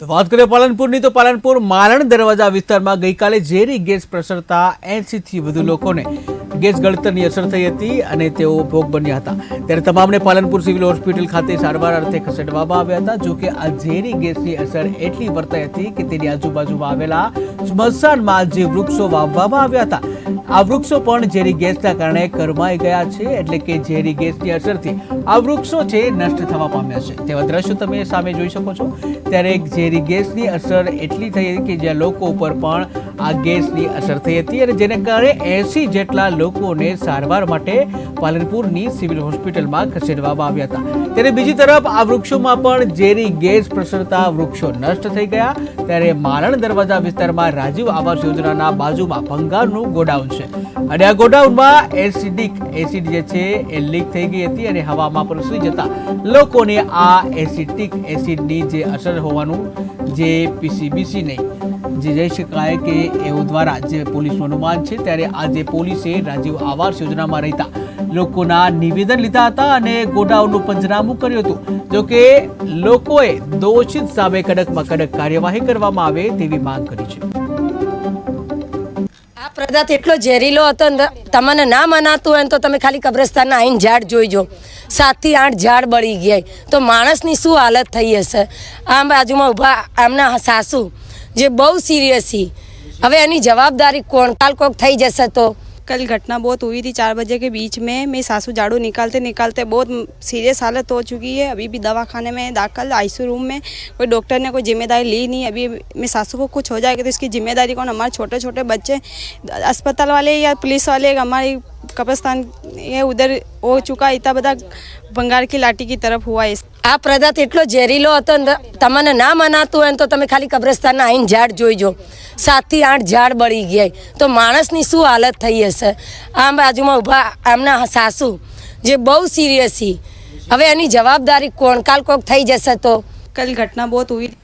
તો વાત કરીએ પાલનપુરની, તો પાલનપુર મારણ દરવાજા વિસ્તારમાં ગઈકાલે ઝેરી ગેસ પ્રસરતા એંશીથી વધુ લોકોને ગેસ ગળતરની અસર થઈ હતી અને તેઓ ભોગ બન્યા હતા. ત્યારે તમામને પાલનપુર સિવિલ હોસ્પિટલ ખાતે સારવાર અર્થે ખસેડવામાં આવ્યા હતા જોકે આ ઝેરી ગેસની અસર એટલી વર્તાઈ હતી કે તેની આજુબાજુમાં આવેલા સ્મશાનમાં જે વૃક્ષો વાવવામાં આવ્યા હતા. આ વૃક્ષો પણ ઝેરી ગેસના કારણે કરમાઈ ગયા છે, એટલે કે ઝેરી ગેસની અસરથી આ વૃક્ષો છે નષ્ટ થવા પામ્યા છે. તેવા દ્રશ્યો તમે સામે જોઈ શકો છો. ત્યારે ઝેરી ગેસની અસર એટલી થઈ કે જ્યાં લોકો ઉપર પણ આ ગેસની અસર થઈ હતી અને જેને કારણે એસી જેટલા લોકોને સારવાર માટે પાલનપુરની સિવિલ હોસ્પિટલમાં ખસેડવામાં આવ્યા હતા. ત્યારે બીજી તરફ આ વૃક્ષોમાં પણ ઝેરી ગેસ પ્રસરતા વૃક્ષો નષ્ટ થઈ ગયા. ત્યારે મારણ દરવાજા વિસ્તારમાં રાજીવ આવાસ યોજનાના બાજુમાં ભંગારનું ગોડાઉન છે. અને આ ગોડાઉનમાં એસિડિક એસિડ જે છે એ લીક થઈ ગઈ હતી અને હવામાં પ્રસરી જતા લોકોને આ એસિડિક એસિડની જે અસર હોવાનું જે પીસીબીસીને જે જઈ શકાય કે એવું દ્વારા જે પોલીસનું અનુમાન છે. ત્યારે આજે પોલીસે રાજીવ આવાસ યોજનામાં રહેતા લોકોના નિવેદન લીધા હતા અને ગોડાઉનનું પંચનામું કર્યું હતું. જોકે લોકોએ દોષિત સામે કડકમાં કડક કાર્યવાહી કરવામાં આવે તેવી માંગ કરી છે. આ પદાર્થ એટલો ઝેરીલો હતો તમને ના મનાતું હોય તો તમે ખાલી કબ્રસ્તાનના આઈને ઝાડ જોઈજો. સાતથી આઠ ઝાડ બળી ગયા તો માણસની શું હાલત થઈ હશે? આમ બાજુમાં ઊભા આમના સાસુ, જે બહુ સિરિયસ છે. હવે એની જવાબદારી કોણ કાલ કોક થઈ જશે તો कल घटना बहुत हुई थी चार बजे के बीच में मेरी सासू झाड़ू निकालते निकालते बहुत सीरियस हालत हो चुकी है अभी भी दवा खाने में दाखिल आईसीयू रूम में कोई डॉक्टर ने कोई जिम्मेदारी ली नहीं अभी मेरी सासू को कुछ हो जाएगा तो इसकी जिम्मेदारी कौन हमारे छोटे छोटे बच्चे अस्पताल वाले या पुलिस वाले हमारी कब्रस्तान ये उधर हो चुका है इतना बड़ा भंगार की लाठी की तरफ हुआ है આ પદાર્થ એટલો ઝેરીલો હતો ને તમને ના મનાતું હોય ને તો તમે ખાલી કબ્રસ્તાનના આઈને ઝાડ જોઈજો સાતથી આઠ ઝાડ બળી ગયા તો માણસની શું હાલત થઈ હશે આમ બાજુમાં ઊભા આમના સાસુ જે બહુ સિરિયસ છે હવે એની જવાબદારી કોણ કાલ કોક થઈ જશે તો कल घटना बहुत हुई